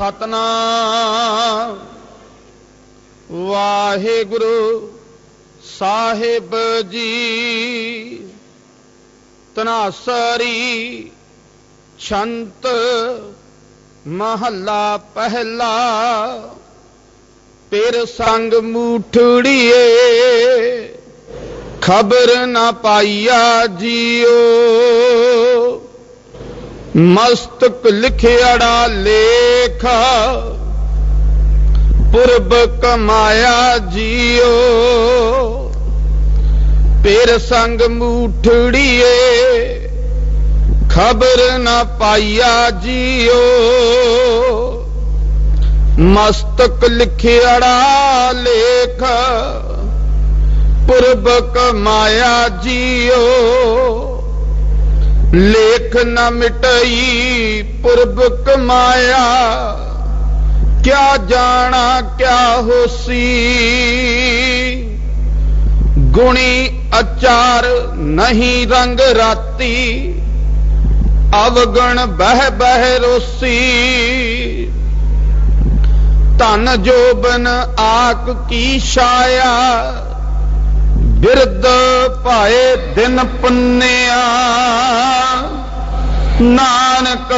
ਸਤਨਾਮ। ਵਾਹਿਗੁਰੂ ਸਾਹਿਬ ਜੀ, ਤਨਾਸਰੀ ਛੰਤ ਮਹੱਲਾ ਪਹਿਲਾ, ਪਿਰ ਸੰਗ ਮੂਠੜੀਏ, ਖਬਰ ਨਾ ਪਾਈਆ ਜੀਓ। ਮਸਤਕ ਲਿਖਿਆੜਾ ਲੇਖ, ਪੁਰਬ ਕਮਾਇਆ ਜੀਓ। ਪੇਰ ਸੰਗ ਮੂਠੜੀਏ, ਖਬਰ ਨਾ ਪਾਈਆ ਜੀਓ। ਮਸਤਕ ਲਿਖਿਆੜਾ ਲੇਖ, ਪੁਰਬ ਕਮਾਇਆ ਜੀਓ। ਲੇਖ ਨ ਮਿਟਈ ਪੁਰਬ ਕਮਾਇਆ ਕਿਆ ਜਾਣਾ, ਕਿਆ ਹੋਸੀ। ਗੁਣੀ ਅਚਾਰ ਨਹੀਂ ਰੰਗ ਰਾਤੀ, ਅਵਗਣ ਬਹਿ ਬਹਿ ਰੋਸੀ। ਧਨ ਜੋਬਨ ਆਕ ਕੀ ਛਾਇਆ ਬਿਰਦ ਭਾਏ ਦਿਨ ਪੁੰਨਿਆ। ਨਾਨਕ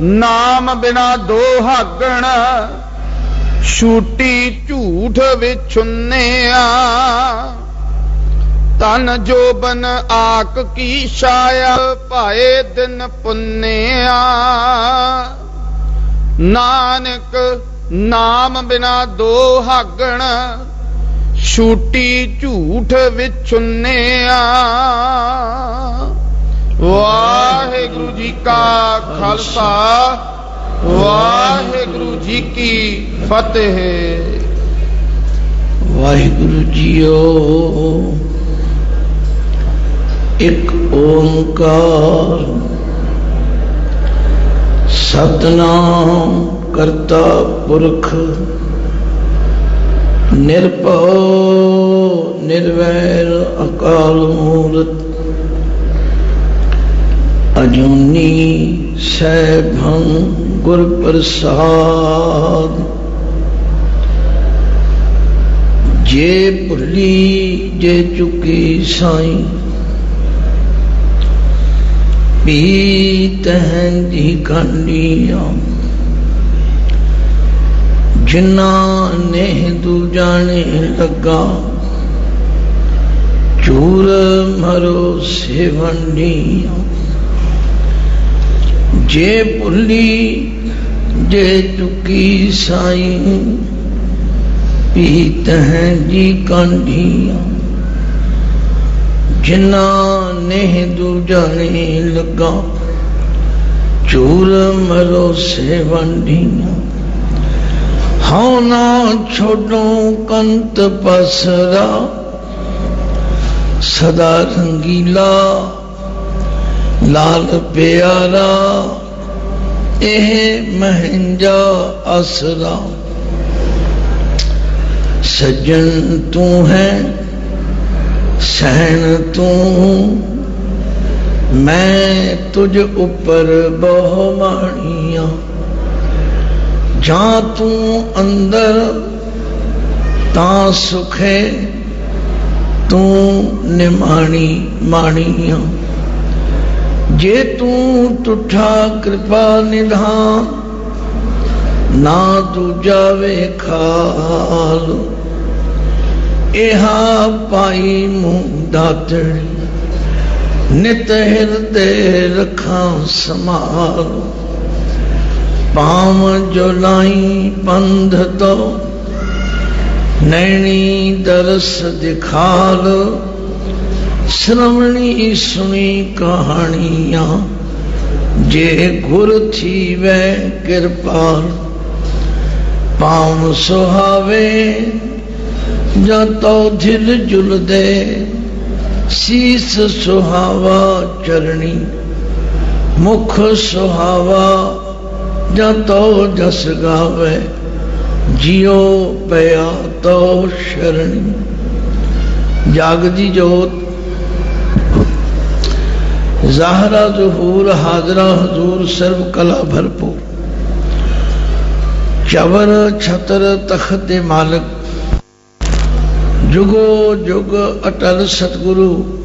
ਨਾਮ ਬਿਨਾ ਦੋ ਦੋਹਾਗਣ ਛੂਟੀ ਝੂਠ ਵਿਛੁੰਨਿਆ। ਤਨ ਜੋਬਨ ਆਕ ਕੀ ਛਾਇਆ, ਭਾਏ ਦਿਨ ਪੁੰਨਿਆ। ਨਾਨਕ ਨਾਮ ਬਿਨਾ ਦੋ ਦੋਹਾਗਣ ਛੂਟੀ ਝੂਠ ਵਿਛੁੰਨਿਆ ਵਾਹਿਗੁਰੂ ਜੀ ਕਾ ਖਾਲਸਾ, ਵਾਹਿਗੁਰੂ ਜੀ ਕੀ ਫਤਿਹ। ਵਾਹਿਗੁਰੂ ਜੀਓ, ਇੱਕ ਓੰਕਾਰ ਸਤਨਾਮ ਕਰਤਾ ਪੁਰਖ ਨਿਰਭਉ, ਨਿਰਵੈਰ ਅਕਾਲ ਮੂਰਤ, ਅਜੂਨੀ ਸੈਭੰ ਗੁਰ ਪ੍ਰਸਾਦ ਜੇ ਭੁੱਲੀ, ਜੇ ਚੁਕੀ ਸਾਈ ਪੀ ਤਹੰਦੀ ਕੰਡੀਆਂ ਜਿਨਾ ਨੇ ਦੂ ਜਾਣੇ ਲੱਗਾ, ਚੂਰ ਮਰੋ ਸੇਵੰਡੀਆਂ ਜੇ ਭੁੱਲੀ ਜੇ ਚੁਕੀ ਸਾਈ ਪੀਤ ਹੈ ਜੀ ਕਾਂਢੀਆਂ। ਜਿਨਾ ਨੇ ਦੂ ਜਾਣੇ ਲੱਗਾ, ਚੂਰ ਮਰੋ ਸੇਵੰਡੀਆਂ ਹਉ ਨਾ ਛੋਡੋ ਕੰਤ ਪਸਰਾ ਸਦਾ ਰੰਗੀਲਾ ਲਾਲ ਪਿਆਰਾ ਇਹ ਮਹੰਜਾ ਅਸਰਾ ਸਜਣ ਤੂੰ ਹੈ ਸਹਿਣ ਤੂੰ ਮੈਂ ਤੁਝ ਉੱਪਰ ਬਹੁ ਮਾਣੀਆਂ ਜਾਂ ਤੂੰ ਅੰਦਰ ਤਾਂ ਸੁਖੇ ਤੂੰ ਨਿਮਾਣੀ ਮਾਣੀਆਂ ਜੇ ਤੂੰ ਟੁੱਠਾ ਕਿਰਪਾ ਨਿਧਾਨ, ਨਾ ਦੂਜਾ ਵੇਖਾਲ। ਇਹਾ ਪਾਈ ਮੂੰਹ ਦਾਤੜੀ ਨਿਤ ਹਿਰਦੇ ਰਖਾਂ ਸਮਾਲ پام جولائی پند تو نینی درس دکھال سرمنی سنی کہانیاں جے گھر تھی وے کرپال پام سوہاوے جاتو دھل جل دے سیس سوہاوا چرنی مکھ سوہاوا چرنی ਜਾਂ ਤੋ ਜਸ ਗਾਵੇ, ਜਿਉ ਪਿਆ ਤੋ ਸ਼ਰਣੀ। ਜਾਗਦੀ ਜੋਤ। ਜ਼ਾਹਰਾ ਜ਼ਹੂਰ, ਹਾਜ਼ਰਾ ਹਜ਼ੂਰ, ਸਰਬ ਕਲਾ ਭਰਪੂਰ। ਚਵਰ ਛਤਰ ਤਖਤ ਦੇ ਮਾਲਕ। ਜੁਗੋ ਜੁਗ ਅਟਲ ਸਤਿਗੁਰੂ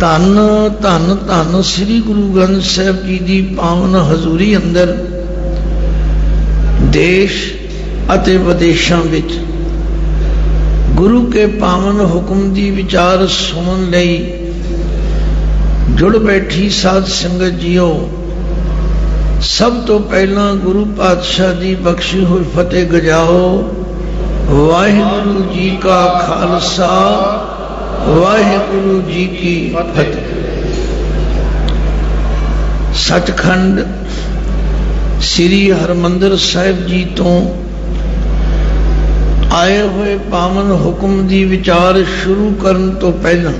ਧੰਨ ਧੰਨ ਧੰਨ ਸ੍ਰੀ ਗੁਰੂ ਗ੍ਰੰਥ ਸਾਹਿਬ ਜੀ ਦੀ ਪਾਵਨ ਹਜ਼ੂਰੀ ਅੰਦਰ ਦੇਸ਼ ਅਤੇ ਵਿਦੇਸ਼ਾਂ ਵਿੱਚ ਗੁਰੂ ਕੇ ਪਾਵਨ ਹੁਕਮ ਦੀ ਵਿਚਾਰ ਸੁਣਨ ਲਈ ਜੁੜ ਬੈਠੀ ਸਾਧ ਸੰਗਤ ਜੀਓ, ਸਭ ਤੋਂ ਪਹਿਲਾਂ ਗੁਰੂ ਪਾਤਸ਼ਾਹ ਦੀ ਬਖਸ਼ੀ ਹੋਈ ਫਤਿਹ ਗਜਾਓ। ਵਾਹਿਗੁਰੂ ਜੀ ਕਾ ਖਾਲਸਾ ਵਾਹਿਗੁਰੂ ਜੀ ਕੀ ਫਤਿਹ। ਸਚਖੰਡ ਸ੍ਰੀ ਹਰਮੰਦਰ ਸਾਹਿਬ ਜੀ ਤੋਂ ਆਏ ਹੋਏ ਪਾਵਨ ਹੁਕਮ ਦੀ ਵਿਚਾਰ ਸ਼ੁਰੂ ਕਰਨ ਤੋਂ ਪਹਿਲਾਂ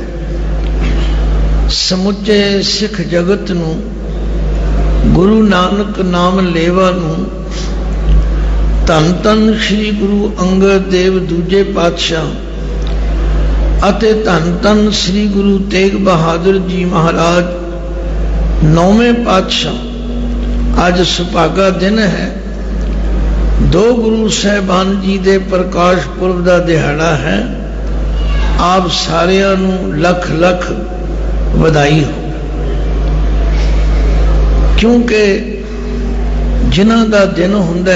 ਸਮੁੱਚੇ ਸਿੱਖ ਜਗਤ ਨੂੰ, ਗੁਰੂ ਨਾਨਕ ਨਾਮ ਲੇਵਾ ਨੂੰ ਧੰਨ ਧੰਨ ਸ੍ਰੀ ਗੁਰੂ ਅੰਗਦ ਦੇਵ ਦੂਜੇ ਪਾਤਸ਼ਾਹ ਅਤੇ ਧੰਨ ਧੰਨ ਸ੍ਰੀ ਗੁਰੂ ਤੇਗ ਬਹਾਦਰ ਜੀ ਮਹਾਰਾਜ, ਨੌਵੇਂ ਪਾਤਸ਼ਾਹ। ਅੱਜ ਸੁਭਾਗਾ ਦਿਨ ਹੈ। ਦੋ ਗੁਰੂ ਸਾਹਿਬਾਨ ਜੀ ਦੇ ਪ੍ਰਕਾਸ਼ ਪੁਰਬ ਦਾ ਦਿਹਾੜਾ ਹੈ। ਆਪ ਸਾਰਿਆਂ ਨੂੰ ਲੱਖ ਲੱਖ ਵਧਾਈ ਹੋ। ਕਿਉਂਕਿ ਜਿਨ੍ਹਾਂ ਦਾ ਦਿਨ ਹੁੰਦਾ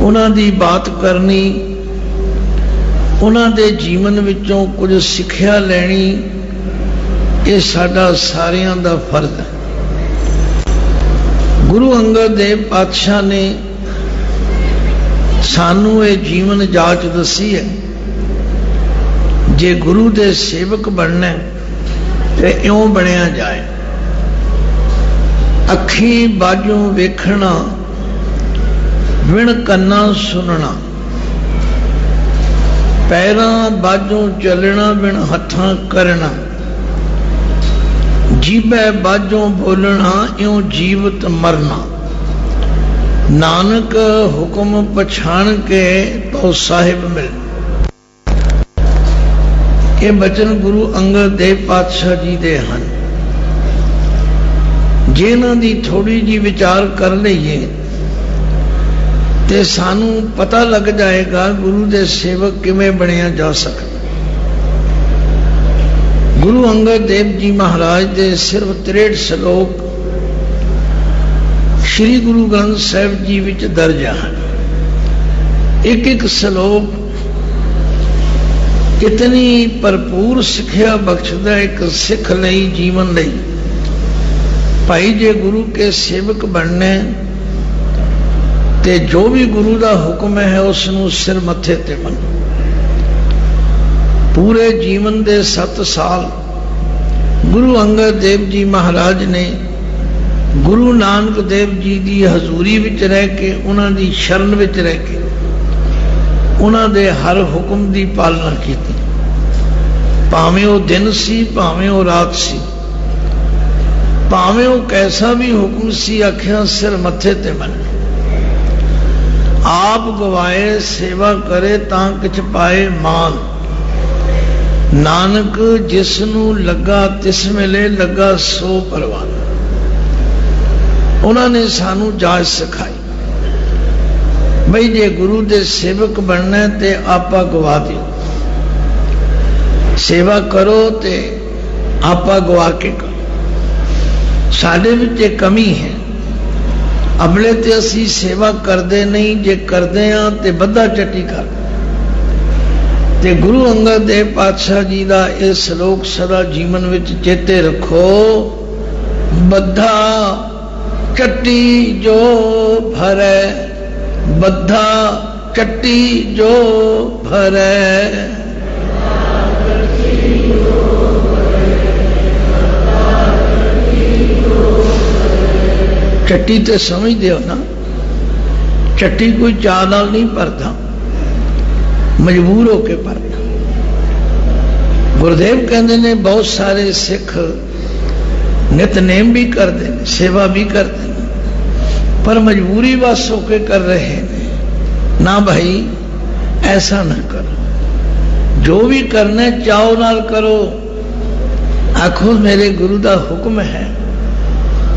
ਉਹਨਾਂ ਦੀ ਬਾਤ ਕਰਨੀ ਉਹਨਾਂ ਦੇ ਜੀਵਨ ਵਿੱਚੋਂ ਕੁਝ ਸਿੱਖਿਆ ਲੈਣੀ, ਇਹ ਸਾਡਾ ਸਾਰਿਆਂ ਦਾ ਫਰਜ਼ ਹੈ। ਗੁਰੂ ਅੰਗਦ ਦੇਵ ਪਾਤਸ਼ਾਹ ਨੇ ਸਾਨੂੰ ਇਹ ਜੀਵਨ ਜਾਚ ਦੱਸੀ ਹੈ। ਜੇ ਗੁਰੂ ਦੇ ਸੇਵਕ ਬਣਨਾ ਤੇ ਇਉਂ ਬਣਿਆ ਜਾਏ। ਅੱਖੀ ਬਾਝੋਂ ਵੇਖਣਾ ਵਿਣ ਕੰਨਾਂ ਸੁਣਨਾ। ਪੈਰਾਂ ਬਾਝੋਂ ਚੱਲਣਾ ਵਿਣ ਹੱਥਾਂ ਕਰਨਾ। ਜੀਬੇ ਬਾਝੋਂ ਬੋਲਣਾ, ਇਉਂ ਜੀਵਤ ਮਰਨਾ। ਨਾਨਕ ਹੁਕਮ ਪਛਾਣ ਕੇ ਤੋ ਸਾਹਿਬ ਮਿਲ। ਇਹ ਬਚਨ ਗੁਰੂ ਅੰਗਦ ਦੇਵ ਪਾਤਸ਼ਾਹ ਜੀ ਦੇ ਹਨ। ਜੇ ਇਹਨਾਂ ਦੀ ਥੋੜੀ ਜੀ ਵਿਚਾਰ ਕਰ ਲਈਏ ਤੇ ਸਾਨੂੰ ਪਤਾ ਲੱਗ ਜਾਏਗਾ ਗੁਰੂ ਦੇ ਸੇਵਕ ਕਿਵੇਂ ਬਣਿਆ ਜਾ ਸਕਦਾ। ਗੁਰੂ ਅੰਗਦ ਦੇਵ ਜੀ ਮਹਾਰਾਜ ਦੇ ਸਿਰਫ 63 ਸ਼ਲੋਕ ਸ੍ਰੀ ਗੁਰੂ ਗ੍ਰੰਥ ਸਾਹਿਬ ਜੀ ਵਿੱਚ ਦਰਜ ਹਨ। ਇੱਕ ਇੱਕ ਸ਼ਲੋਕ ਕਿਤਨੀ ਭਰਪੂਰ ਸਿੱਖਿਆ ਬਖਸ਼ਦਾ ਇੱਕ ਸਿੱਖ ਲਈ ਜੀਵਨ ਲਈ। ਭਾਈ ਜੇ ਗੁਰੂ ਕੇ ਸੇਵਕ ਬਣਨੇ ਤੇ ਜੋ ਵੀ ਗੁਰੂ ਦਾ ਹੁਕਮ ਹੈ ਉਸ ਨੂੰ ਸਿਰ ਮੱਥੇ ਤੇ ਮੰਨੋ ਪੂਰੇ ਜੀਵਨ ਦੇ 7 ਸਾਲ ਗੁਰੂ ਅੰਗਦ ਦੇਵ ਜੀ ਮਹਾਰਾਜ ਨੇ ਗੁਰੂ ਨਾਨਕ ਦੇਵ ਜੀ ਦੀ ਹਜ਼ੂਰੀ ਵਿੱਚ ਰਹਿ ਕੇ, ਉਹਨਾਂ ਦੀ ਸ਼ਰਨ ਵਿੱਚ ਰਹਿ ਕੇ, ਉਹਨਾਂ ਦੇ ਹਰ ਹੁਕਮ ਦੀ ਪਾਲਣਾ ਕੀਤੀ। ਭਾਵੇਂ ਉਹ ਦਿਨ ਸੀ, ਭਾਵੇਂ ਉਹ ਰਾਤ ਸੀ, ਭਾਵੇਂ ਉਹ ਕੈਸਾ ਵੀ ਹੁਕਮ ਸੀ, ਆਖਿਆ ਸਿਰ ਮੱਥੇ ਤੇ ਮੰਨ ਆਪ ਗਵਾਏ ਸੇਵਾ ਕਰੇ ਤਾਂ ਕਿਛ ਪਾਏ ਮਾਨ। ਨਾਨਕ ਜਿਸ ਨੂੰ ਲੱਗਾ ਤਿਸ ਵੇਲੇ ਲੱਗਾ ਸੋ ਪਰਵਾਨ। ਉਹਨਾਂ ਨੇ ਸਾਨੂੰ ਜਾਚ ਸਿਖਾਈ। ਬਈ ਜੇ ਗੁਰੂ ਦੇ ਸੇਵਕ ਬਣਨਾ ਤੇ ਆਪਾ ਗਵਾ ਦਿਓ। ਸੇਵਾ ਕਰੋ ਤੇ ਆਪਾ ਗਵਾ ਕੇ ਕਰੋ ਸਾਡੇ ਵਿੱਚ ਇਹ ਕਮੀ ਹੈ। ਅਮਲੇ ਤੇ ਅਸੀਂ ਸੇਵਾ ਕਰਦੇ ਨਹੀਂ, ਜੇ ਕਰਦੇ ਆ ਤੇ ਬੱਧਾ ਚੱਟੀ ਕਰ। ਤੇ ਗੁਰੂ ਅੰਗਦ ਦੇਵ ਪਾਤਸ਼ਾਹ ਜੀ ਦਾ ਇਹ ਸ਼ਲੋਕ ਸਦਾ ਜੀਵਨ ਵਿੱਚ ਚੇਤੇ ਰੱਖੋ। ਬੱਧਾ ਚੱਟੀ ਜੋ ਭਰੈ, ਬੱਧਾ ਚੱਟੀ ਜੋ ਭਰੈ। ਚੱਟੀ ਤੇ ਸਮਝਦੇ ਹੋ ਨਾ, ਚੱਟੀ ਕੋਈ ਚਾਹ ਨਾਲ ਨਹੀਂ ਭਰਦਾ, ਮਜਬੂਰ ਹੋ ਕੇ ਭਰਦਾ। ਗੁਰਦੇਵ ਕਹਿੰਦੇ ਨੇ ਬਹੁਤ ਸਾਰੇ ਸਿੱਖ ਨਿਤਨੇਮ ਵੀ ਕਰਦੇ ਨੇ, ਸੇਵਾ ਵੀ ਕਰਦੇ ਨੇ, ਪਰ ਮਜਬੂਰੀ ਵਸ ਹੋ ਕੇ ਕਰ ਰਹੇ ਨੇ। ਨਾ ਭਾਈ, ਐਸਾ ਨਾ ਕਰੋ। ਜੋ ਵੀ ਕਰਨਾ ਚਾਹੋ ਨਾਲ ਕਰੋ। ਆਖੋ, ਮੇਰੇ ਗੁਰੂ ਦਾ ਹੁਕਮ ਹੈ।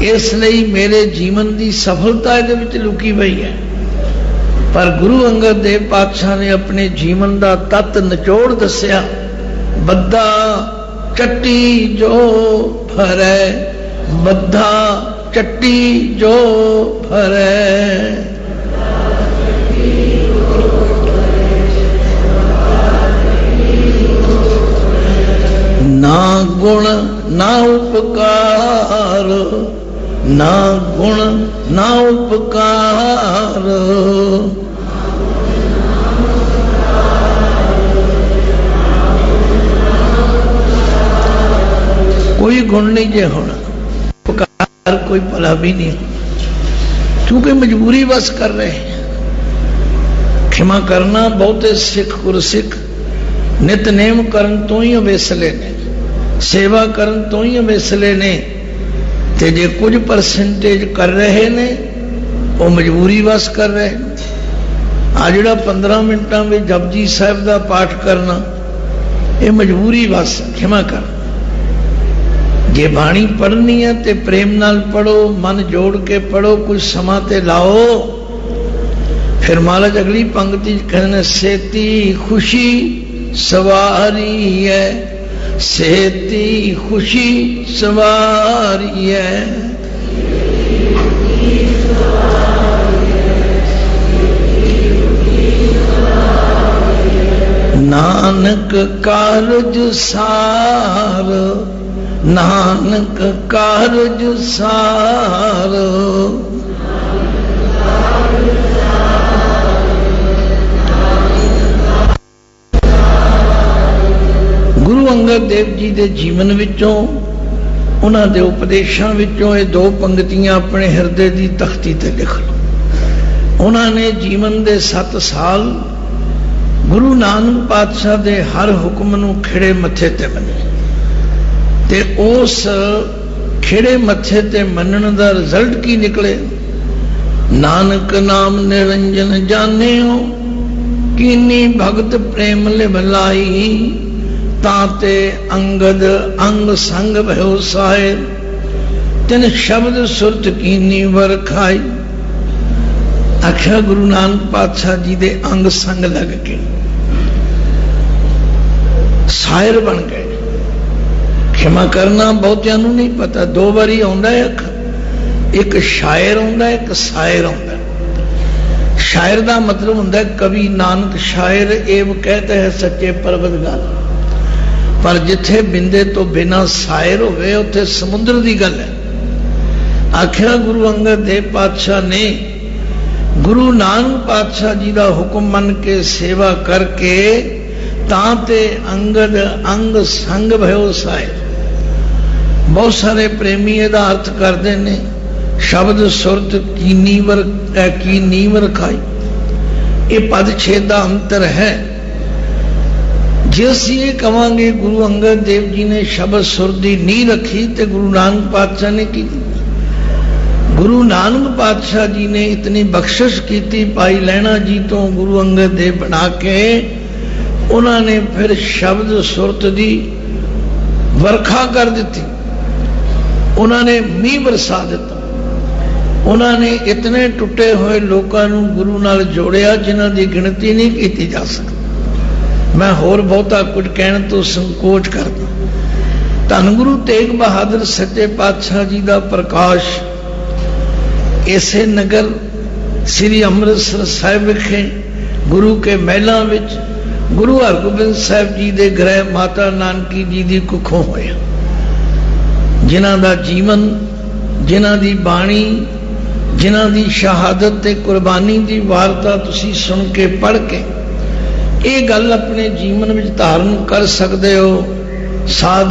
ਇਸ ਲਈ ਮੇਰੇ ਜੀਵਨ ਦੀ ਸਫਲਤਾ ਇਹਦੇ ਵਿੱਚ ਲੁਕੀ ਪਈ ਹੈ। ਪਰ ਗੁਰੂ ਅੰਗਦ ਦੇਵ ਪਾਤਸ਼ਾਹ ਨੇ ਆਪਣੇ ਜੀਵਨ ਦਾ ਤਤ ਨਿਚੋੜ ਦੱਸਿਆ ਬੱਦਾ ਚੱਟੀ ਜੋ ਫਰੈ ਬੱਧਾ ਚੱਟੀ ਜੋ ਫਰੈ ਨਾ ਗੁਣ, ਨਾ ਉਪਕਾਰ ਨਾ ਗੁਣ, ਨਾ ਉਪਕਾਰ। ਕੋਈ ਗੁਣ ਨਹੀਂ ਜੇ ਹੋਣਾ। ਉਪਕਾਰ ਕੋਈ ਭਲਾ ਵੀ ਨਹੀਂ। ਕਿਉਂਕਿ ਮਜਬੂਰੀ ਬਸ ਕਰ ਰਹੇ ਖਿਮਾ ਕਰਨਾ ਬਹੁਤੇ ਸਿੱਖ ਗੁਰਸਿੱਖ ਨਿਤਨੇਮ ਕਰਨ ਤੋਂ ਹੀ ਅਵੇਸਲੇ ਨੇ। ਸੇਵਾ ਕਰਨ ਤੋਂ ਹੀ ਅਵੇਸਲੇ ਨੇ। ਤੇ ਜੇ ਕੁਝ ਪਰਸੈਂਟੇਜ ਕਰ ਰਹੇ ਨੇ, ਉਹ ਮਜਬੂਰੀ ਵਸ ਕਰ ਰਹੇ ਆ ਜਿਹੜਾ 15 ਮਿੰਟਾਂ ਵਿੱਚ ਜਪਜੀ ਸਾਹਿਬ ਦਾ ਪਾਠ ਕਰਨਾ, ਇਹ ਮਜਬੂਰੀ ਵਸ ਖਿਮਾ ਕਰ। ਜੇ ਬਾਣੀ ਪੜ੍ਹਨੀ ਹੈ ਤੇ ਪ੍ਰੇਮ ਨਾਲ ਪੜੋ ਮਨ ਜੋੜ ਕੇ ਪੜੋ ਕੁਝ ਸਮਾਂ ਤੇ ਲਾਓ। ਫਿਰ ਮਹਾਰਾਜ ਅਗਲੀ ਪੰਕਤੀ ਕਹਿੰਦੇ ਨੇ, ਸੇਤੀ ਖੁਸ਼ੀ ਸਵਾਰੀ ਹੈ ਸੇਤੀ ਖੁਸ਼ੀ ਸਵਾਰੀ ਹੈ ਨਾਨਕ ਕਾਰਜ ਸਾਰ ਨਾਨਕ ਕਾਰਜ ਸਾਰ। ਗੁਰੂ ਦੇਵ ਜੀ ਦੇ ਜੀਵਨ ਵਿੱਚੋਂ, ਉਹਨਾਂ ਦੇ ਉਪਦੇਸ਼ਾਂ ਵਿੱਚੋਂ ਇਹ ਦੋ ਪੰਕਤੀਆਂ ਆਪਣੇ ਹਿਰਦੇ ਦੀ ਤਖਤੀ ਤੇ ਲਿਖ ਲਓ। ਉਹਨਾਂ ਨੇ ਜੀਵਨ ਦੇ 7 ਸਾਲ ਗੁਰੂ ਨਾਨਕ ਪਾਤਸ਼ਾਹ ਦੇ ਹਰ ਹੁਕਮ ਨੂੰ ਖਿੜੇ ਮੱਥੇ ਤੇ ਮੰਨੇ। ਤੇ ਉਸ ਖਿੜੇ ਮੱਥੇ ਤੇ ਮੰਨਣ ਦਾ ਰਿਜ਼ਲਟ ਕੀ ਨਿਕਲੇ? ਨਾਨਕ ਨਾਮ ਨਿਰੰਜਨ ਜਾਣਿਓ, ਕੀਨੀ ਭਗਤ ਪ੍ਰੇਮ ਲਿਵਲਾਈ। ਤਾਂ ਤੇ ਅੰਗਦ ਅੰਗ ਸੰਗ ਭਇਓ ਸਾਹਿਬ ਤਿਨ ਸ਼ਬਦ ਸੁਰਤ ਕੀਨੀ ਵਰਖਾਈ ਆਖਿਆ ਗੁਰੂ ਨਾਨਕ ਪਾਤਸ਼ਾਹ ਜੀ ਦੇ ਅੰਗ ਸੰਗ ਲੱਗ ਕੇ ਸ਼ਾਇਰ ਬਣ ਗਏ। ਖਿਮਾ ਕਰਨਾ ਬਹੁਤਿਆਂ ਨੂੰ ਨਹੀਂ ਪਤਾ, ਦੋ ਵਾਰੀ ਆਉਂਦਾ ਹੈ ਇੱਕ ਸ਼ਾਇਰ ਆਉਂਦਾ, ਇੱਕ ਸ਼ਾਇਰ ਆਉਂਦਾ। ਸ਼ਾਇਰ ਦਾ ਮਤਲਬ ਹੁੰਦਾ ਕਵੀ ਨਾਨਕ ਸ਼ਾਇਰ ਇਹ ਕਹਤੇ ਹੈ ਸੱਚੇ ਪਰਵਤਗਾਰ। ਪਰ ਜਿੱਥੇ ਬਿੰਦੇ ਤੋਂ ਬਿਨਾ ਸ਼ਾਇਰ ਹੋਵੇ, ਉੱਥੇ ਸਮੁੰਦਰ ਦੀ ਗੱਲ ਹੈ। ਆਖਿਆ ਗੁਰੂ ਅੰਗਦ ਦੇਵ ਪਾਤਸ਼ਾਹ ਨੇ, ਗੁਰੂ ਨਾਨਕ ਪਾਤਸ਼ਾਹ ਜੀ ਦਾ ਹੁਕਮ ਮੰਨ ਕੇ ਸੇਵਾ ਕਰਕੇ ਤਾਂ ਤੇ ਅੰਗਦ ਅੰਗ ਸੰਗ ਭਇਓ ਸਾਹਿਬ ਬਹੁਤ ਸਾਰੇ ਪ੍ਰੇਮੀ ਇਹਦਾ ਅਰਥ ਕਰਦੇ ਨੇ, ਸ਼ਬਦ ਸੁਰਤ ਕੀ ਨੀਵਰ ਕੀ ਨੀਵਰ ਖਾਈ। ਇਹ ਪਦ ਛੇਦ ਦਾ ਅੰਤਰ ਹੈ। ਜੇ ਅਸੀਂ ਇਹ ਕਵਾਂਗੇ, ਗੁਰੂ ਅੰਗਦ ਦੇਵ ਜੀ ਨੇ ਸ਼ਬਦ ਸੁਰ ਦੀ ਨੀਂਹ ਰੱਖੀ ਤੇ ਗੁਰੂ ਨਾਨਕ ਪਾਤਸ਼ਾਹ ਨੇ ਕੀਤੀ। ਗੁਰੂ ਨਾਨਕ ਪਾਤਸ਼ਾਹ ਜੀ ਨੇ ਇਤਨੀ ਬਖਸ਼ਿਸ਼ ਕੀਤੀ ਪਾਈ ਲੈਣਾ ਜੀ ਤੋਂ ਗੁਰੂ ਅੰਗਦ ਦੇਵ ਬਣਾ ਕੇ, ਉਹਨਾਂ ਨੇ ਫਿਰ ਸ਼ਬਦ ਸੁਰਤ ਦੀ ਵਰਖਾ ਕਰ ਦਿੱਤੀ। ਉਹਨਾਂ ਨੇ ਮੀਂਹ ਵਰਸਾ ਦਿੱਤਾ। ਉਹਨਾਂ ਨੇ ਇਤਨੇ ਟੁੱਟੇ ਹੋਏ ਲੋਕਾਂ ਨੂੰ ਗੁਰੂ ਨਾਲ ਜੋੜਿਆ, ਜਿਨ੍ਹਾਂ ਦੀ ਗਿਣਤੀ ਨਹੀਂ ਕੀਤੀ ਜਾ ਸਕਦੀ। ਮੈਂ ਹੋਰ ਬਹੁਤਾ ਕੁਝ ਕਹਿਣ ਤੋਂ ਸੰਕੋਚ ਕਰਦਾ। ਧੰਨ ਗੁਰੂ ਤੇਗ ਬਹਾਦਰ ਸੱਚੇ ਪਾਤਸ਼ਾਹ ਜੀ ਦਾ ਪ੍ਰਕਾਸ਼ ਇਸੇ ਨਗਰ ਸ੍ਰੀ ਅੰਮ੍ਰਿਤਸਰ ਸਾਹਿਬ ਵਿਖੇ ਗੁਰੂ ਕੇ ਮਹਿਲਾਂ ਵਿੱਚ ਗੁਰੂ ਹਰਗੋਬਿੰਦ ਸਾਹਿਬ ਜੀ ਦੇ ਗ੍ਰਹਿ ਮਾਤਾ ਨਾਨਕੀ ਜੀ ਦੀ ਕੁੱਖੋਂ ਹੋਇਆ। ਜਿਨ੍ਹਾਂ ਦਾ ਜੀਵਨ, ਜਿਨ੍ਹਾਂ ਦੀ ਬਾਣੀ, ਜਿਨ੍ਹਾਂ ਦੀ ਸ਼ਹਾਦਤ ਤੇ ਕੁਰਬਾਨੀ ਦੀ ਵਾਰਤਾ ਤੁਸੀਂ ਸੁਣ ਕੇ ਪੜ੍ਹ ਕੇ یہ گل اپنے جیون کر سکتے ہو سا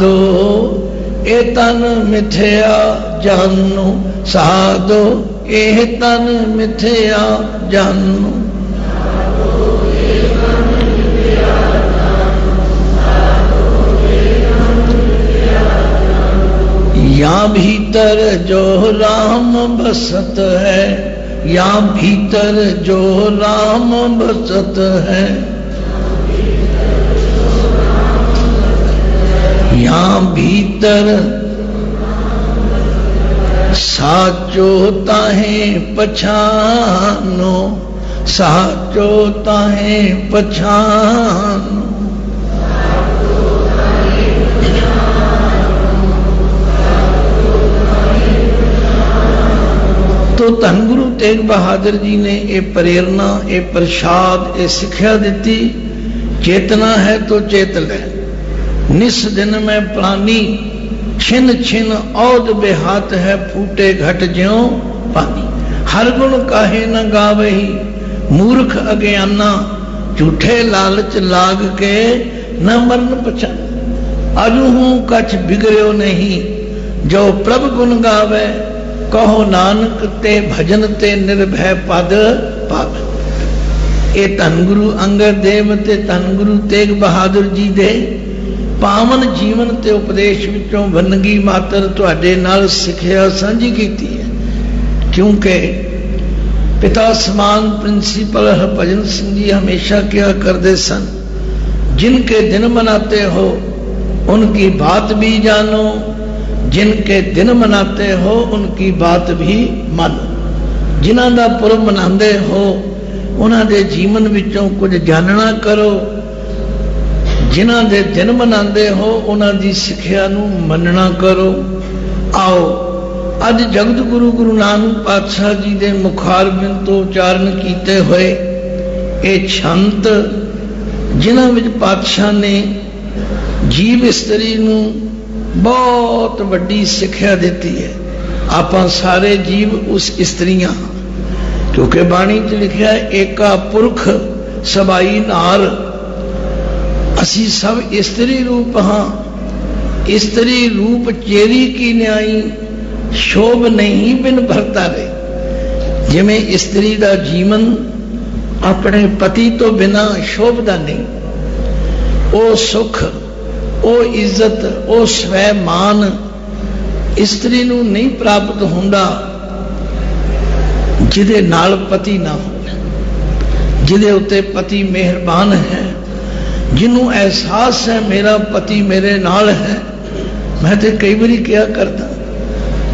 دن متیا جانو سا دن مانو یا بھیتر جو رام بست ہے یا بھیتر جو رام بست ہے یہاں بھیتر ساچو تاہیں پچھانو ساچو تاہیں پچھانو۔ تو تن گرو تیگ بہادر جی نے یہ پریرنا یہ پرشاد یہ سکھیا دیتی، چیتنا ہے تو چیت لے۔ ਨਿਸ ਦਿਨ ਮੈਂ ਪ੍ਰਾਨੀ ਛਿਨ ਛਿਨ ਔਦ ਬਿਹਾਤ ਹੈ, ਫੂਟੇ ਘਟ ਜਿਉ ਪਾਣੀ। ਹਰ ਗੁਣ ਕਾਹੇ ਨ ਗਾਵਹੀ, ਮੂਰਖ ਅਗਿਆਨਾ, ਝੂਠੇ ਲਾਲਚ ਲਾਗ ਕੇ ਨ ਮਰਨ ਪਛਾਨ ਅਜੂ ਹੂੰ ਕਛ ਬਿਗੜਿਓ ਨਹੀਂ, ਜੋ ਪ੍ਰਭ ਗੁਣ ਗਾਵੇ, ਕਹੋ ਨਾਨਕ ਤੇ ਭਜਨ ਤੇ ਨਿਰਭੈ ਪਦ ਪਾਵੇ। ਇਹ ਧੰਨ ਗੁਰੂ ਅੰਗਦ ਦੇਵ ਤੇ ਧੰਨ ਗੁਰੂ ਤੇਗ ਬਹਾਦਰ ਜੀ ਦੇ ਪਾਵਨ ਜੀਵਨ ਤੇ ਉਪਦੇਸ਼ ਵਿੱਚੋਂ ਵੰਨਗੀ ਮਾਤਰ ਤੁਹਾਡੇ ਨਾਲ ਸਿੱਖਿਆ ਸਾਂਝੀ ਕੀਤੀ ਹੈ। ਕਿਉਂਕਿ ਪਿਤਾ ਸਮਾਨ ਪ੍ਰਿੰਸੀਪਲ ਹਰਭਜਨ ਸਿੰਘ ਜੀ ਹਮੇਸ਼ਾ ਕਿਹਾ ਕਰਦੇ ਸਨ, ਜਿਨ ਕੇ ਦਿਨ ਮਨਾਤੇ ਹੋ ਉਨਕੀ ਬਾਤ ਵੀ ਜਾਣੋ, ਜਿਨ ਕੇ ਦਿਨ ਮਨਾਤੇ ਹੋ, ਉਨ ਕੀ ਬਾਤ ਵੀ ਮਾਨੋ। ਜਿਨ੍ਹਾਂ ਦਾ ਪੁਰਬ ਮਨਾਉਂਦੇ ਹੋ ਉਹਨਾਂ ਦੇ ਜੀਵਨ ਵਿੱਚੋਂ ਕੁਝ ਜਾਣਨਾ ਕਰੋ ਜਿਨ੍ਹਾਂ ਦੇ ਦਿਨ ਮਨਾਉਂਦੇ ਹੋ, ਉਹਨਾਂ ਦੀ ਸਿੱਖਿਆ ਨੂੰ ਮੰਨਣਾ ਕਰੋ। ਆਓ, ਅੱਜ ਜਗਤ ਗੁਰੂ ਗੁਰੂ ਨਾਨਕ ਪਾਤਸ਼ਾਹ ਜੀ ਦੇ ਮੁਖਾਰ ਤੋਂ ਉਚਾਰਨ ਕੀਤੇ ਹੋਏ ਇਹ ਛੰਤ, ਜਿਨ੍ਹਾਂ ਵਿੱਚ ਪਾਤਸ਼ਾਹ ਨੇ ਜੀਵ ਇਸਤਰੀ ਨੂੰ ਬਹੁਤ ਵੱਡੀ ਸਿੱਖਿਆ ਦਿੱਤੀ ਹੈ। ਆਪਾਂ ਸਾਰੇ ਜੀਵ ਉਸ ਇਸਤਰੀਆਂ, ਕਿਉਂਕਿ ਬਾਣੀ 'ਚ ਲਿਖਿਆ ਏਕਾ ਪੁਰਖ ਸਬਾਈ ਨਾਰ। ਅਸੀਂ ਸਭ ਇਸਤਰੀ ਰੂਪ ਹਾਂ। ਇਸਤਰੀ ਰੂਪ ਚੇਰੀ ਕੀ ਨਿਆਈ? ਸ਼ੋਭ ਨਹੀਂ ਬਿਨ ਭਰਤਾ ਰੇ। ਜਿਵੇਂ ਇਸਤਰੀ ਦਾ ਜੀਵਨ ਆਪਣੇ ਪਤੀ ਤੋਂ ਬਿਨਾ ਸ਼ੋਭਦਾ ਨਹੀਂ। ਉਹ ਸੁਖ, ਉਹ ਇੱਜ਼ਤ, ਉਹ ਸਵੈ ਮਾਨ ਇਸਤਰੀ ਨੂੰ ਨਹੀਂ ਪ੍ਰਾਪਤ ਹੁੰਦਾ, ਜਿਹਦੇ ਨਾਲ ਪਤੀ ਨਾ ਹੋਵੇ। ਜਿਹਦੇ ਉੱਤੇ ਪਤੀ ਮਿਹਰਬਾਨ ਹੈ ਜਿਹਨੂੰ ਅਹਿਸਾਸ ਹੈ ਮੇਰਾ ਪਤੀ ਮੇਰੇ ਨਾਲ ਹੈ ਮੈਂ ਤੇ ਕਈ ਵਾਰੀ ਕਿਹਾ ਕਰਦਾ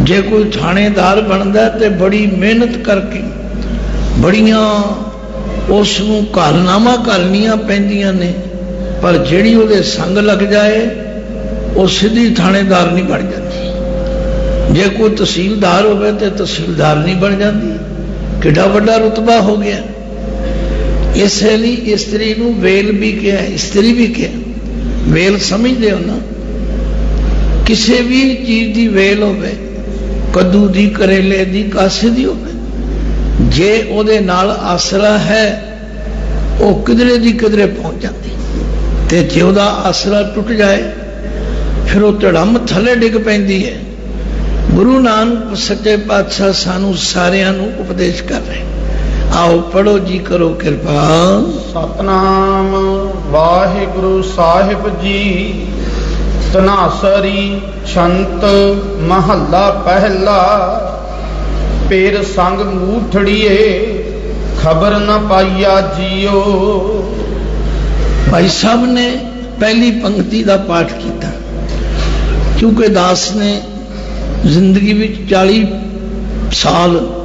ਜੇ ਕੋਈ ਥਾਣੇਦਾਰ ਬਣਦਾ ਤੇ ਬੜੀ ਮਿਹਨਤ ਕਰਕੇ ਬੜੀਆਂ ਉਸ ਨੂੰ ਕਾਰਨਾਮਾ ਕਰਨੀਆਂ ਪੈਂਦੀਆਂ ਨੇ ਪਰ ਜਿਹੜੀ ਉਹਦੇ ਸੰਗ ਲੱਗ ਜਾਏ ਉਹ ਸਿੱਧੀ ਥਾਣੇਦਾਰ ਨਹੀਂ ਬਣ ਜਾਂਦੀ ਜੇ ਕੋਈ ਤਹਿਸੀਲਦਾਰ ਹੋਵੇ ਤੇ ਤਹਿਸੀਲਦਾਰ ਨਹੀਂ ਬਣ ਜਾਂਦੀ ਕਿੱਡਾ ਵੱਡਾ ਰੁਤਬਾ ਹੋ ਗਿਆ ਇਸੇ ਲਈ ਇਸਤਰੀ ਨੂੰ ਵੇਲ ਵੀ ਕਿਹਾ, ਇਸਤਰੀ ਵੀ ਕਿਹਾ। ਵੇਲ ਸਮਝਦੇ ਹੋ ਨਾ? ਕਿਸੇ ਵੀ ਚੀਜ਼ ਦੀ ਵੇਲ ਹੋਵੇ, ਕੱਦੂ ਦੀ, ਕਰੇਲੇ ਦੀ, ਕਾਸੇ ਦੀ ਹੋਵੇ, ਜੇ ਉਹਦੇ ਨਾਲ ਆਸਰਾ ਹੈ, ਉਹ ਕਿਧਰੇ ਦੀ ਕਿਧਰੇ ਪਹੁੰਚ ਜਾਂਦੀ। ਤੇ ਜੇ ਉਹਦਾ ਆਸਰਾ ਟੁੱਟ ਜਾਏ, ਫਿਰ ਉਹ ਧੜਮ ਥੱਲੇ ਡਿੱਗ ਪੈਂਦੀ ਹੈ। ਗੁਰੂ ਨਾਨਕ ਸੱਚੇ ਪਾਤਸ਼ਾਹ ਸਾਨੂੰ ਸਾਰਿਆਂ ਨੂੰ ਉਪਦੇਸ਼ ਕਰ ਰਹੇ ਆਓ ਪੜੋ ਜੀ ਕਰੋ ਕਿਰਪਾ। ਸਤਨਾਮ ਵਾਹਿਗੁਰੂ ਸਾਹਿਬ ਜੀ ਤਨਾਸਰੀ ਛੰਤ ਮਹੱਲਾ ਪਹਿਲਾ। ਪੇਰ ਸੰਗ ਮੂਠੜੀਏ ਖਬਰ ਨ ਪਾਈਆ ਜੀਓ। ਭਾਈ ਸਾਹਿਬ ਨੇ ਪਹਿਲੀ ਪੰਕਤੀ ਦਾ ਪਾਠ ਕੀਤਾ। ਕਿਉਂਕਿ ਦਾਸ ਨੇ ਜ਼ਿੰਦਗੀ ਵਿੱਚ 40 ਸਾਲ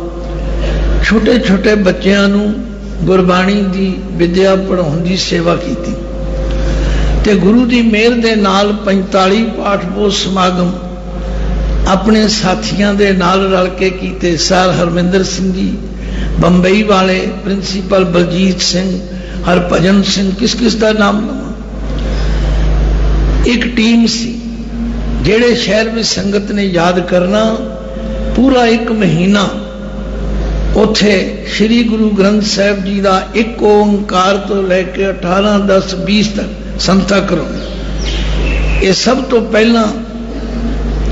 ਛੋਟੇ ਛੋਟੇ ਬੱਚਿਆਂ ਨੂੰ ਗੁਰਬਾਣੀ ਦੀ ਵਿਦਿਆ ਪੜਾਉਣ ਦੀ ਸੇਵਾ ਕੀਤੀ। ਤੇ ਗੁਰੂ ਦੀ ਮਿਹਰ ਦੇ ਨਾਲ 45 ਪਾਠ ਬੋਧ ਸਮਾਗਮ ਆਪਣੇ ਸਾਥੀਆਂ ਦੇ ਨਾਲ ਰਲ ਕੇ ਕੀਤੇ। ਸਰ ਹਰਮਿੰਦਰ ਸਿੰਘ ਜੀ, ਬੰਬਈ ਵਾਲੇ ਪ੍ਰਿੰਸੀਪਲ ਬਲਜੀਤ ਸਿੰਘ, ਹਰਭਜਨ ਸਿੰਘ ਕਿਸ ਕਿਸ ਦਾ ਨਾਮ ਇੱਕ ਟੀਮ ਸੀ, ਜਿਹੜੇ ਸ਼ਹਿਰ ਵਿੱਚ ਸੰਗਤ ਨੇ ਯਾਦ ਕਰਨਾ, ਪੂਰਾ ਇੱਕ ਮਹੀਨਾ ਉੱਥੇ ਸ੍ਰੀ ਗੁਰੂ ਗ੍ਰੰਥ ਸਾਹਿਬ ਜੀ ਦਾ ਇੱਕ ਓੰਕਾਰ ਤੋਂ ਲੈ ਕੇ 18 10 20 ਤੱਕ ਸੰਤਾ ਕਰੋ ਇਹ ਸਭ ਤੋਂ ਪਹਿਲਾਂ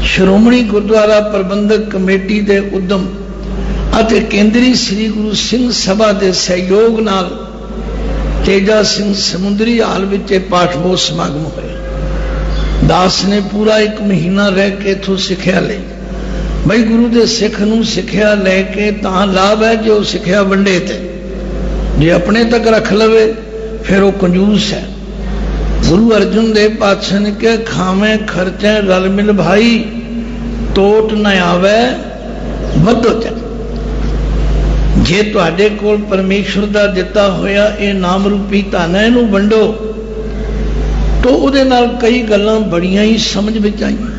ਸ਼੍ਰੋਮਣੀ ਗੁਰਦੁਆਰਾ ਪ੍ਰਬੰਧਕ ਕਮੇਟੀ ਦੇ ਉਦਮ ਅਤੇ ਕੇਂਦਰੀ ਸ੍ਰੀ ਗੁਰੂ ਸਿੰਘ ਸਭਾ ਦੇ ਸਹਿਯੋਗ ਨਾਲ ਤੇਜਾ ਸਿੰਘ ਸਮੁੰਦਰੀ ਹਾਲ ਵਿੱਚ ਇਹ ਪਾਠ ਬੋਧ ਸਮਾਗਮ ਹੋਇਆ। ਦਾਸ ਨੇ ਪੂਰਾ ਇੱਕ ਮਹੀਨਾ ਰਹਿ ਕੇ ਇਥੋਂ ਸਿੱਖਿਆ ਲਈ। ਬਈ ਗੁਰੂ ਦੇ ਸਿੱਖ ਨੂੰ ਸਿੱਖਿਆ ਲੈ ਕੇ ਤਾਂ ਲਾਭ ਹੈ ਜੋ ਸਿੱਖਿਆ ਵੰਡੇ ਤੇ। ਜੇ ਆਪਣੇ ਤੱਕ ਰੱਖ ਲਵੇ, ਫਿਰ ਉਹ ਕੰਜੂਸ ਹੈ। ਗੁਰੂ ਅਰਜਨ ਦੇਵ ਪਾਤਸ਼ਾਹ ਨੇ ਕਿਹਾ, ਖਾਵੇਂ, ਖਰਚੇ, ਰਲ ਮਿਲ ਭਾਈ ਟੋਟ ਨ ਆਵੇ, ਵਧੋ ਚੱਲ ਜੇ ਤੁਹਾਡੇ ਕੋਲ ਪਰਮੇਸ਼ਰ ਦਾ ਦਿੱਤਾ ਹੋਇਆ ਇਹ ਨਾਮ ਰੂਪੀ ਧਨ ਹੈ, ਇਹਨੂੰ ਵੰਡੋ। ਤਾਂ ਉਹਦੇ ਨਾਲ ਕਈ ਗੱਲਾਂ ਬੜੀਆਂ ਹੀ ਸਮਝ ਵਿੱਚ ਆਈਆਂ।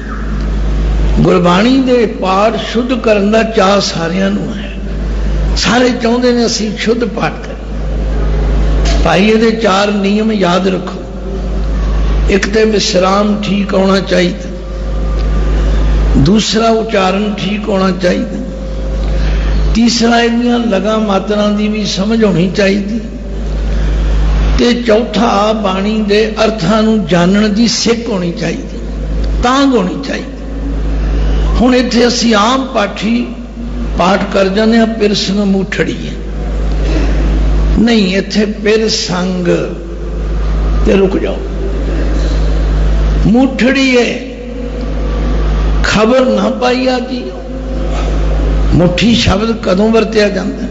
ਗੁਰਬਾਣੀ ਦੇ ਪਾਠ ਸ਼ੁੱਧ ਕਰਨ ਦਾ ਚਾਹ ਸਾਰਿਆਂ ਨੂੰ ਹੈ। ਸਾਰੇ ਚਾਹੁੰਦੇ ਨੇ ਅਸੀਂ ਸ਼ੁੱਧ ਪਾਠ ਕਰੀਏ। ਭਾਈ, ਇਹਦੇ ਚਾਰ ਨਿਯਮ ਯਾਦ ਰੱਖੋ। ਇੱਕ ਤੇ ਵਿਸਰਾਮ ਠੀਕ ਹੋਣਾ ਚਾਹੀਦਾ। ਦੂਸਰਾ ਉਚਾਰਨ ਠੀਕ ਹੋਣਾ ਚਾਹੀਦਾ। ਤੀਸਰਾ, ਇਹਦੀਆਂ ਲਗਾ ਮਾਤਰਾਂ ਦੀ ਵੀ ਸਮਝ ਹੋਣੀ ਚਾਹੀਦੀ। ਤੇ ਚੌਥਾ, ਬਾਣੀ ਦੇ ਅਰਥਾਂ ਨੂੰ ਜਾਣਨ ਦੀ ਸਿੱਖ ਹੋਣੀ ਚਾਹੀਦੀ। ਤਾਂਗ ਹੋਣੀ ਚਾਹੀਦੀ। ਹੁਣ ਇੱਥੇ ਅਸੀਂ ਆਮ ਪਾਠੀ ਪਾਠ ਕਰ ਜਾਂਦੇ ਆ ਪਿਰਸਨ ਮੂਠੜੀ ਹੈ ਨਹੀਂ, ਇੱਥੇ ਪਿਰ ਸੰਗ ਤੇ ਰੁਕ ਜਾਓ। ਮੂਠੜੀ ਹੈ ਖਬਰ ਨਾ ਪਾਈਆ ਜੀ ਮੁੱਠੀ ਸ਼ਬਦ ਕਦੋਂ ਵਰਤਿਆ ਜਾਂਦਾ?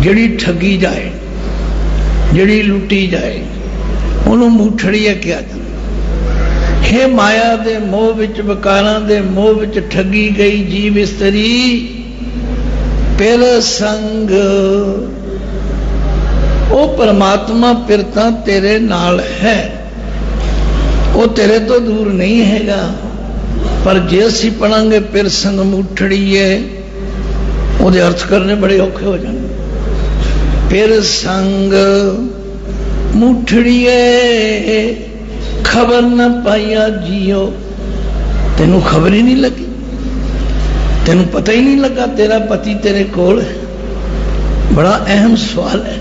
ਜਿਹੜੀ ਠੱਗੀ ਜਾਏ, ਜਿਹੜੀ ਲੁੱਟੀ ਜਾਏ, ਉਹਨੂੰ ਮੂਠੜੀ ਹੈ ਕਿਹਾ ਜਾਂਦਾ। ਹੈ ਮਾਇਆ ਦੇ ਮੋਹ ਵਿੱਚ, ਵਿਕਾਰਾਂ ਦੇ ਮੋਹ ਵਿੱਚ ਠੱਗੀ ਗਈ ਜੀਵ ਇਸਤਰੀ। ਪਿਰ ਸੰਗ। ਉਹ ਪਰਮਾਤਮਾ ਫਿਰ ਤਾਂ ਤੇਰੇ ਨਾਲ ਹੈ। ਉਹ ਤੇਰੇ ਤੋਂ ਦੂਰ ਨਹੀਂ ਹੈਗਾ। ਪਰ ਜੇ ਅਸੀਂ ਪੜਾਂਗੇ ਫਿਰ ਸੰਗ ਮੁੱਠੜੀਏ, ਉਹਦੇ ਅਰਥ ਕਰਨੇ ਬੜੇ ਔਖੇ ਹੋ ਜਾਣਗੇ। ਪਿਰ ਸੰਗ ਮੁੱਠੜੀਏ। ਖਬਰ ਨਾ ਪਾਇਆ ਜੀਓ। ਤੈਨੂੰ ਖਬਰ ਹੀ ਨਹੀਂ ਲੱਗੀ। ਤੈਨੂੰ ਪਤਾ ਹੀ ਨਹੀਂ ਲੱਗਾ ਤੇਰਾ ਪਤੀ ਤੇਰੇ ਕੋਲ ਬੜਾ ਅਹਿਮ ਸਵਾਲ ਹੈ।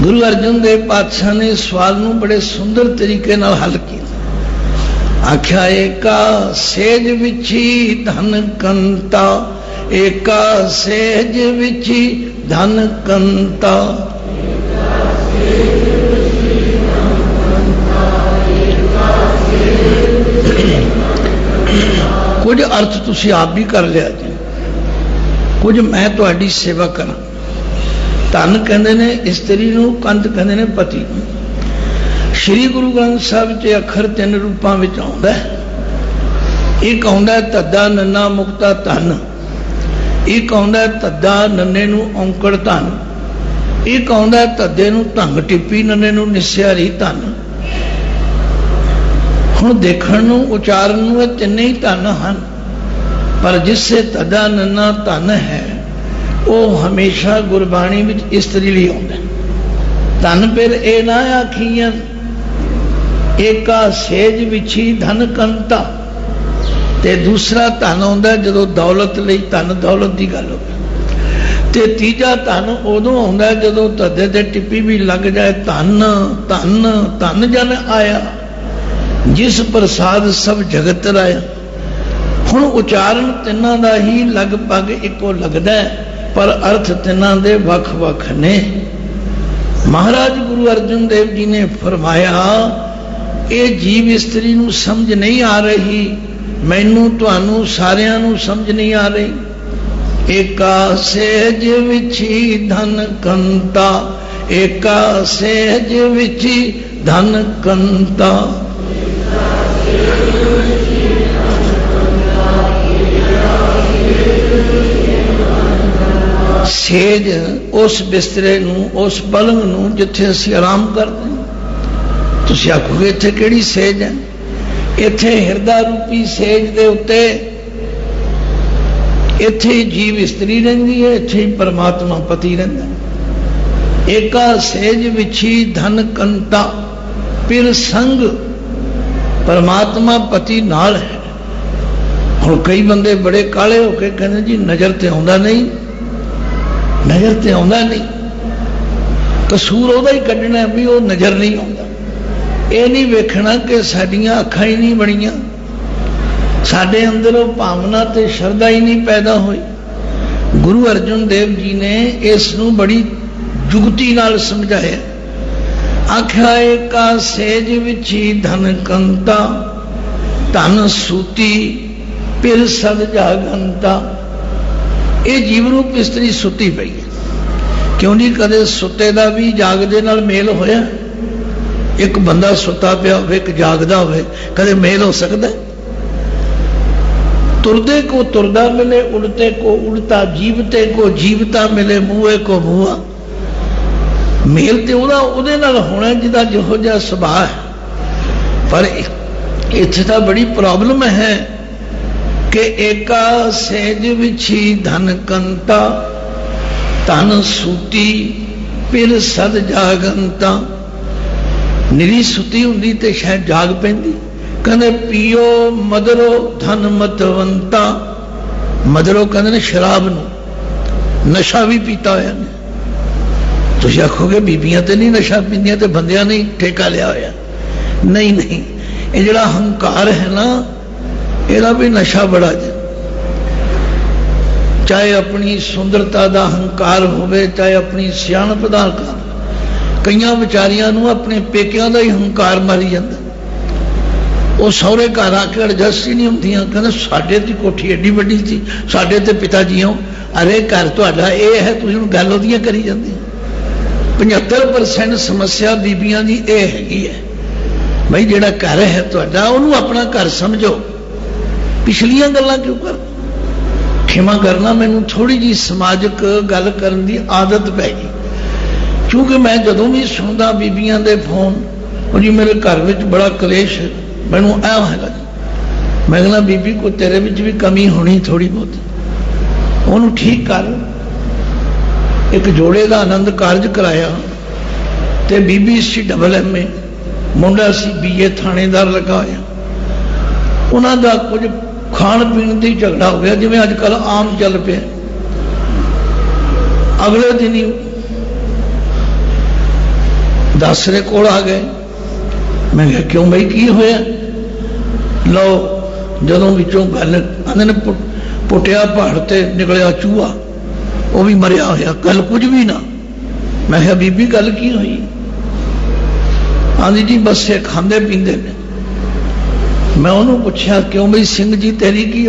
ਗੁਰੂ ਅਰਜਨ ਦੇਵ ਪਾਤਸ਼ਾਹ ਨੇ ਸਵਾਲ ਨੂੰ ਬੜੇ ਸੁੰਦਰ ਤਰੀਕੇ ਨਾਲ ਹੱਲ ਕੀਤਾ। ਆਖਿਆ, ਏਕਾ ਸੇਜ ਵਿਚੀ ਧਨ ਕੰਤਾ, ਏਕਾ ਸੇਜ ਵਿਚੀ ਧਨ ਕੰਤਾ। ਕੁਝ ਅਰਥ ਤੁਸੀਂ ਆਪ ਵੀ ਕਰ ਲਿਆ ਜੀ। ਕੁਝ ਮੈਂ ਤੁਹਾਡੀ ਸੇਵਾ ਕਰਾਂ। ਧਨ ਕਹਿੰਦੇ ਨੇ, ਇਸਤਰੀ ਨੂੰ ਕੰਤ ਕਹਿੰਦੇ ਨੇ, ਪਤੀ ਸ੍ਰੀ ਗੁਰੂ ਗ੍ਰੰਥ ਸਾਹਿਬ 'ਚ ਅੱਖਰ ਤਿੰਨ ਰੂਪਾਂ ਵਿੱਚ ਆਉਂਦਾ ਹੈ। ਇੱਕ ਆਉਂਦਾ ਹੈ ਧੱਦਾ ਨੰਨਾ, ਮੁਕਤਾ, ਧਨ। ਇੱਕ ਆਉਂਦਾ ਹੈ ਧੱਦਾ ਨੰਨੇ ਨੂੰ ਔਂਕੜ, ਧਨ। ਇੱਕ ਆਉਂਦਾ ਹੈ ਨੂੰ ਧੰਗ, ਟਿੱਪੀ, ਨੰਨੇ ਨੂੰ ਨਿਸਿਆਰੀ, ਧਨ। ਹੁਣ ਦੇਖਣ ਨੂੰ, ਉਚਾਰਨ ਨੂੰ ਇਹ ਤਿੰਨੇ ਹੀ ਧਨ ਹਨ। ਪਰ ਜਿਸੇ ਧੱਦਾ ਨੰਨਾ ਧਨ ਹੈ, ਉਹ ਹਮੇਸ਼ਾ ਗੁਰਬਾਣੀ ਵਿੱਚ ਇਸਤਰੀ ਲਈ ਆਉਂਦਾ ਧਨ ਫਿਰ ਇਹ ਨਾ ਆਖੀਆਂ ਏਕਾ ਸੇਜ ਵਿਛੀ ਧਨ ਕੰਤਾ। ਤੇ ਦੂਸਰਾ ਧਨ ਆਉਂਦਾ ਜਦੋਂ ਦੌਲਤ ਲਈ ਧਨ, ਦੌਲਤ ਦੀ ਗੱਲ ਹੋਵੇ ਤੇ ਤੀਜਾ ਧਨ ਉਦੋਂ ਆਉਂਦਾ ਜਦੋਂ ਧੱਦੇ ਤੇ ਟਿੱਪੀ ਵੀ ਲੱਗ ਜਾਏ, ਧਨ ਧਨ ਧਨ ਜਨ ਆਇਆ। ਜਿਸ ਪ੍ਰਸਾਦ ਸਭ ਜਗਤ ਰਾਇਆ ਹੁਣ ਉਚਾਰਨ ਤਿੰਨਾਂ ਦਾ ਹੀ ਲਗਭਗ ਇੱਕੋ ਲੱਗਦਾ ਪਰ ਅਰਥ ਤਿੰਨਾਂ ਦੇ ਵੱਖ-ਵੱਖ ਨੇ। ਮਹਾਰਾਜ ਗੁਰੂ ਅਰਜਨ ਦੇਵ ਜੀ ਨੇ ਫਰਮਾਇਆ, ਇਹ ਜੀਵ ਇਸਤਰੀ ਨੂੰ ਸਮਝ ਨਹੀਂ ਆ ਰਹੀ, ਮੈਨੂੰ ਤੁਹਾਨੂੰ ਸਾਰਿਆਂ ਨੂੰ ਸਮਝ ਨਹੀਂ ਆ ਰਹੀ। ਏਕਾ ਸੇਜ ਵਿਚੀ ਧਨ ਕੰਤਾ, ਏਕਾ ਸੇਜ ਵਿਚੀ ਧਨ ਕੰਤਾ। ਸੇਜ ਉਸ ਬਿਸਤਰੇ ਨੂੰ, ਉਸ ਪਲੰਗ ਨੂੰ ਜਿੱਥੇ ਅਸੀਂ ਆਰਾਮ ਕਰਦੇ ਹਾਂ। ਤੁਸੀਂ ਆਖੋਗੇ ਇੱਥੇ ਕਿਹੜੀ ਸੇਜ ਹੈ? ਇੱਥੇ ਹਿਰਦਾ ਰੂਪੀ ਸੇਜ ਦੇ ਉੱਤੇ ਇੱਥੇ ਜੀਵ ਇਸਤਰੀ ਰਹਿੰਦੀ ਹੈ, ਇੱਥੇ ਹੀ ਪਰਮਾਤਮਾ ਪਤੀ ਰਹਿੰਦਾ ਏਕਾ ਸੇਜ ਵਿਛੀ ਧਨ ਕੰਤਾ ਪਿਰ ਸੰਗ ਪਰਮਾਤਮਾ ਪਤੀ ਨਾਲ ਹੈ। ਹੁਣ ਕਈ ਬੰਦੇ ਬੜੇ ਕਾਲੇ ਹੋ ਕੇ ਕਹਿੰਦੇ ਜੀ, ਨਜ਼ਰ ਤੇ ਆਉਂਦਾ ਨਹੀਂ। ਨਜ਼ਰ ਤੇ ਆਉਂਦਾ ਨਹੀਂ। ਕਸੂਰ ਉਹਦਾ ਹੀ ਕੱਢਣਾ ਵੀ ਉਹ ਨਜ਼ਰ ਨਹੀਂ ਆਉਂਦਾ। ਇਹ ਨਹੀਂ ਵੇਖਣਾ ਕਿ ਸਾਡੀਆਂ ਅੱਖਾਂ ਹੀ ਨਹੀਂ ਬਣੀਆਂ। ਸਾਡੇ ਅੰਦਰ ਉਹ ਭਾਵਨਾ ਤੇ ਸ਼ਰਧਾ ਹੀ ਨਹੀਂ ਪੈਦਾ ਹੋਈ। ਗੁਰੂ ਅਰਜਨ ਦੇਵ ਜੀ ਨੇ ਇਸ ਨੂੰ ਬੜੀ ਜੁਗਤੀ ਨਾਲ ਸਮਝਾਇਆ। ਆਖਿਆ ਕਾ ਸੇਜ ਵਿੱਚ ਹੀ ਧਨ ਕੰਤਾ, ਧਨ ਸੂਤੀ, ਪਿਰ ਸਦ ਜਾਗੰਤਾ। ਇਹ ਜੀਵ ਰੂਪ ਇਸਤਰੀ ਸੁੱਤੀ ਪਈ ਹੈ? ਕਿਉਂ ਨਹੀਂ ਕਦੇ ਸੁੱਤੇ ਦਾ ਵੀ ਜਾਗਦੇ ਨਾਲ ਮੇਲ ਹੋਇਆ? ਇੱਕ ਬੰਦਾ ਸੁੱਤਾ ਪਿਆ ਹੋਵੇ, ਇੱਕ ਜਾਗਦਾ ਹੋਵੇ, ਕਦੇ ਮੇਲ ਹੋ ਸਕਦਾ ਤੁਰਦੇ ਕੋ ਤੁਰਦਾ ਮਿਲੇ, ਉੜਤੇ ਕੋ ਉੜਤਾ, ਜੀਵਤੇ ਕੋ ਜੀਵਤਾ ਮਿਲੇ, ਮੂਹੇ ਕੋ ਮੂਹਾ। ਮੇਲ ਤੇ ਉਹਦਾ ਉਹਦੇ ਨਾਲ ਹੋਣਾ ਜਿਹਦਾ ਜਿਹੋ ਜਿਹਾ ਸੁਭਾਅ ਹੈ। ਪਰ ਇੱਥੇ ਤਾਂ ਬੜੀ ਪ੍ਰੋਬਲਮ ਹੈ। ਕਿ ਏਕਾ ਸੇਜ ਵਿਛੀ ਧਨ ਕੰਤਾ, ਧਨ ਸੂਤੀ ਫਿਰ ਸਦ ਜਾਗੰਤਾ। ਨਿਰੀ ਸੁਤੀ ਹੁੰਦੀ ਤੇ ਸ਼ਾਇਦ ਜਾਗ ਪੈਂਦੀ। ਕਹਿੰਦੇ, ਪੀਓ ਮਦਰੋ ਧਨ ਮਤਵੰਤਾ। ਮਦਰੋ ਕਹਿੰਦੇ ਨੇ ਸ਼ਰਾਬ ਨੂੰ। ਨਸ਼ਾ ਵੀ ਪੀਤਾ ਹੋਇਆ ਨੇ। ਤੁਸੀਂ ਆਖੋਗੇ, ਬੀਬੀਆਂ ਤੇ ਨਹੀਂ ਨਸ਼ਾ ਪੀਂਦੀਆਂ ਤੇ ਬੰਦਿਆਂ ਨੇ ਠੇਕਾ ਲਿਆ ਹੋਇਆ। ਨਹੀਂ ਨਹੀਂ, ਇਹ ਜਿਹੜਾ ਹੰਕਾਰ ਹੈ ਨਾ ਇਹਦਾ ਵੀ ਨਸ਼ਾ ਬੜਾ ਜੀ। ਚਾਹੇ ਆਪਣੀ ਸੁੰਦਰਤਾ ਦਾ ਹੰਕਾਰ ਹੋਵੇ, ਚਾਹੇ ਆਪਣੀ ਸਿਆਣਪ ਦਾ ਹੰਕਾਰ ਕਈਆਂ ਵਿਚਾਰੀਆਂ ਨੂੰ ਆਪਣੇ ਪੇਕਿਆਂ ਦਾ ਹੀ ਹੰਕਾਰ ਮਾਰੀ ਜਾਂਦਾ। ਉਹ ਸਹੁਰੇ ਘਰ ਆ ਕੇ ਅਡਜਸਟ ਹੀ ਨਹੀਂ ਹੁੰਦੀਆਂ, ਕਹਿੰਦੇ ਸਾਡੇ ਦੀ ਕੋਠੀ ਐਡੀ ਵੱਡੀ ਸੀ, ਸਾਡੇ ਤੇ ਪਿਤਾ ਜੀ ਜੀਓ ਅਰੇ ਘਰ ਤੁਹਾਡਾ ਇਹ ਹੈ, ਤੁਸੀਂ ਹੁਣ ਗੱਲ ਉਹਦੀਆਂ ਕਰੀ ਜਾਂਦੇ ਹੋ। 75% ਸਮੱਸਿਆ ਬੀਬੀਆਂ ਦੀ ਇਹ ਹੈਗੀ ਹੈ। ਬਈ ਜਿਹੜਾ ਘਰ ਹੈ ਤੁਹਾਡਾ, ਉਹਨੂੰ ਆਪਣਾ ਘਰ ਸਮਝੋ। ਪਿਛਲੀਆਂ ਗੱਲਾਂ ਕਿਉਂ ਕਰ? ਖਿਮਾ ਕਰਨਾ ਮੈਨੂੰ ਥੋੜੀ ਜੀ ਸਮਾਜਿਕ ਗੱਲ ਕਰਨ ਦੀ ਆਦਤ ਪੈ ਗਈ। ਕਿਉਂਕਿ ਮੈਂ ਜਦੋਂ ਵੀ ਸੁਣਦਾ ਬੀਬੀਆਂ ਦੇ ਫੋਨ, ਉਹ ਜੀ ਮੇਰੇ ਘਰ ਵਿੱਚ ਬੜਾ ਕਲੇਸ਼ ਮੈਨੂੰ ਐ ਹੈਗਾ ਮੈਂ ਕਹਿੰਦਾ, ਬੀਬੀ ਕੋ ਤੇਰੇ ਵਿੱਚ ਵੀ ਕਮੀ ਹੋਣੀ ਥੋੜੀ ਬਹੁਤ। ਉਹਨੂੰ ਠੀਕ ਕਰ। ਇੱਕ ਜੋੜੇ ਦਾ ਆਨੰਦ ਕਾਰਜ ਕਰਾਇਆ ਤੇ ਬੀਬੀ ਸੀ ਡਬਲ ਐਮ ਏ ਮੁੰਡਾ ਸੀ ਬੀਏ ਥਾਣੇਦਾਰ ਲੱਗਾ ਹੋਇਆ ਉਹਨਾਂ ਦਾ ਕੁਝ ਖਾਣ ਪੀਣ ਦੀ ਝਗੜਾ ਹੋ ਗਿਆ, ਜਿਵੇਂ ਅੱਜ ਕੱਲ ਆਮ ਚੱਲ ਪਿਆ। ਅਗਲੇ ਦਿਨ ਹੀ ਦਾਸਰੇ ਕੋਲ ਆ ਗਏ। ਮੈਂ ਕਿਹਾ, ਕਿਉਂ ਬਈ, ਕੀ ਹੋਇਆ? ਲਓ, ਜਦੋਂ ਵਿੱਚੋਂ ਗੱਲ ਆਂਦੇ ਨੇ ਪੁ- ਪੁੱਟਿਆ ਪਹਾੜ ਤੇ ਨਿਕਲਿਆ ਚੂਹਾ, ਉਹ ਵੀ ਮਰਿਆ ਹੋਇਆ ਗੱਲ ਕੁਝ ਵੀ ਨਾ। ਮੈਂ ਕਿਹਾ, ਬੀਬੀ, ਗੱਲ ਕੀ ਹੋਈ? ਆਂਦੀ, ਜੀ, ਬਸ ਇਹ ਖਾਂਦੇ ਪੀਂਦੇ ਨੇ। ਮੈਂ ਉਹਨੂੰ ਪੁੱਛਿਆ ਕਿਉਂ ਬਈ ਸਿੰਘ ਜੀ ਤੇਰੀ ਕੀ